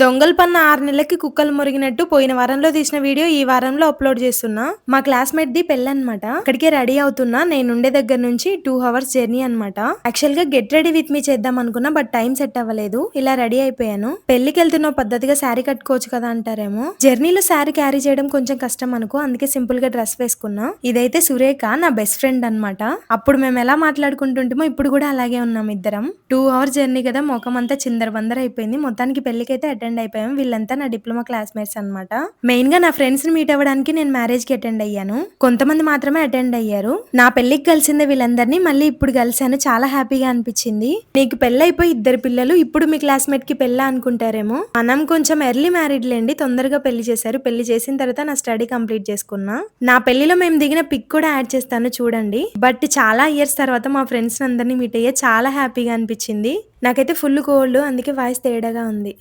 దొంగలు పన్న ఆరు నెలలకి కుక్కలు మురిగినట్టు పోయిన వారంలో తీసిన వీడియో ఈ వారంలో అప్లోడ్ చేస్తున్నా. మా క్లాస్మేట్ ది పెళ్ళి అనమాట అక్కడికే రెడీ అవుతున్నా. నేను ఉండే దగ్గర నుంచి టూ అవర్స్ జర్నీ అనమాట యాక్చువల్గా గెట్ రెడీ విత్ మీ చేద్దాం అనుకున్నా బట్ టైం సెట్ అవ్వలేదు. ఇలా రెడీ అయిపోయాను. పెళ్ళికి వెళ్తున్న పద్ధతిగా శారీ కట్టుకోవచ్చు కదా అంటారేమో. జర్నీలో శారీ క్యారీ చేయడం కొంచెం కష్టం అనుకో అందుకే సింపుల్గా డ్రెస్ వేసుకున్నా. ఇదైతే సురేఖ నా బెస్ట్ ఫ్రెండ్ అన్నమాట. అప్పుడు మేము ఎలా మాట్లాడుకుంటుంటామో ఇప్పుడు కూడా అలాగే ఉన్నాం ఇద్దరం. టూ అవర్స్ జర్నీ కదా ముఖం అంతా చిందర బందర అయిపోయింది. మొత్తానికి పెళ్ళికైతే అటెండ్ అయిపోయాము. వీళ్ళంతా నా డిప్లొమా క్లాస్మేట్స్ అనమాట మెయిన్గా నా ఫ్రెండ్స్ని మీట్ అవ్వడానికి నేను మ్యారేజ్కి అటెండ్ అయ్యాను. కొంతమంది మాత్రమే అటెండ్ అయ్యారు. నా పెళ్ళికి కలిసింది వీళ్ళందరినీ మళ్ళీ ఇప్పుడు కలిసాను చాలా హ్యాపీగా అనిపించింది. నీకు పెళ్ళైపోయి ఇద్దరు పిల్లలు ఇప్పుడు మీ క్లాస్మేట్కి పెళ్ళా అనుకుంటారేమో? మనం కొంచెం ఎర్లీ మ్యారీడ్ లేండి. తొందరగా పెళ్ళి చేశారు. పెళ్ళి చేసిన తర్వాత నా స్టడీ కంప్లీట్ చేసుకున్నా. నా పెళ్ళిలో మేము దిగిన పిక్ కూడా యాడ్ చేస్తాను చూడండి. బట్ చాలా ఇయర్స్ తర్వాత మా ఫ్రెండ్స్ అందరినీ మీట్ అయ్యే చాలా హ్యాపీగా అనిపించింది. నాకైతే ఫుల్ కోల్డ్ అందుకే వాయిస్ తేడాగా ఉంది.